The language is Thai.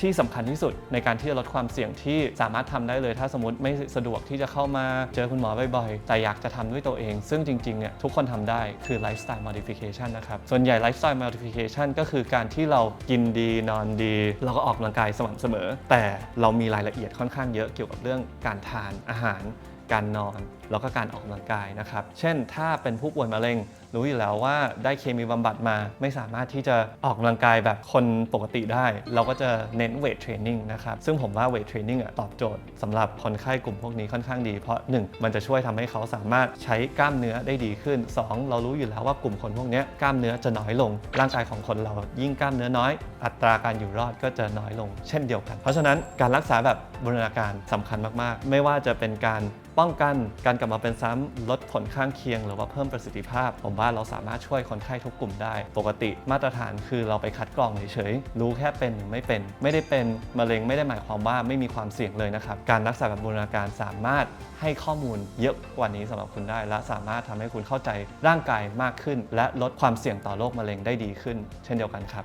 ที่สำคัญที่สุดในการที่จะลดความเสี่ยงที่สามารถทำได้เลย ถ้าสมมติไม่สะดวกที่จะเข้ามาเจอคุณหมอบ่อยๆ แต่อยากจะทำด้วยตัวเอง ซึ่งจริงๆเนี่ยทุกคนทำได้คือ lifestyle modification นะครับ ส่วนใหญ่ lifestyle modification ก็คือการที่เรากินดีนอนดี เราก็ออกกำลังกายสม่ำเสมอ แต่เรามีรายละเอียดค่อนข้างเยอะเกี่ยวกับเรื่องการทานอาหารการนอน แล้วก็การออกกำลังกายนะครับ เช่น ถ้าเป็นผู้ป่วยมะเร็ง รู้อยู่แล้วว่าได้เคมีบำบัดมา ไม่สามารถที่จะออกกำลังกายแบบคนปกติได้ เราก็จะเน้นเวทเทรนนิ่งนะครับซึ่งผมว่าเวทเทรนนิ่งตอบโจทย์สำหรับคนไข้กลุ่มพวกนี้ค่อนข้างดี เพราะ 1 มันจะช่วยทำให้เขาสามารถใช้กล้ามเนื้อได้ดีขึ้น 2 เรารู้อยู่แล้วว่ากลุ่มคนพวกนี้กล้ามเนื้อจะน้อยลง ร่างกายของคนเรายิ่งกล้ามเนื้อน้อย อัตราการอยู่รอดก็จะน้อยลง เช่นเดียวกัน เพราะฉะนั้นการรักษาแบบบูรณาการสำคัญมากๆ ไม่ว่าจะเป็นการป้องกันการกลับมาเป็นซ้ำลดผลข้างเคียง หรือว่าเพิ่มประสิทธิภาพ ผมว่าเราสามารถช่วยคนไข้ทุกกลุ่มได้ ปกติมาตรฐานคือเราไปคัดกรองเฉยๆรู้แค่เป็นหรือไม่เป็น ไม่ได้เป็นมะเร็งไม่ได้หมายความว่าไม่มีความเสี่ยงเลยนะครับ การรักษาแบบบูรณาการสามารถให้ข้อมูลเยอะกว่านี้สำหรับคุณได้ และสามารถทำให้คุณเข้าใจร่างกายมากขึ้น และลดความเสี่ยงต่อโรคมะเร็งได้ดีขึ้น เช่นเดียวกันครับ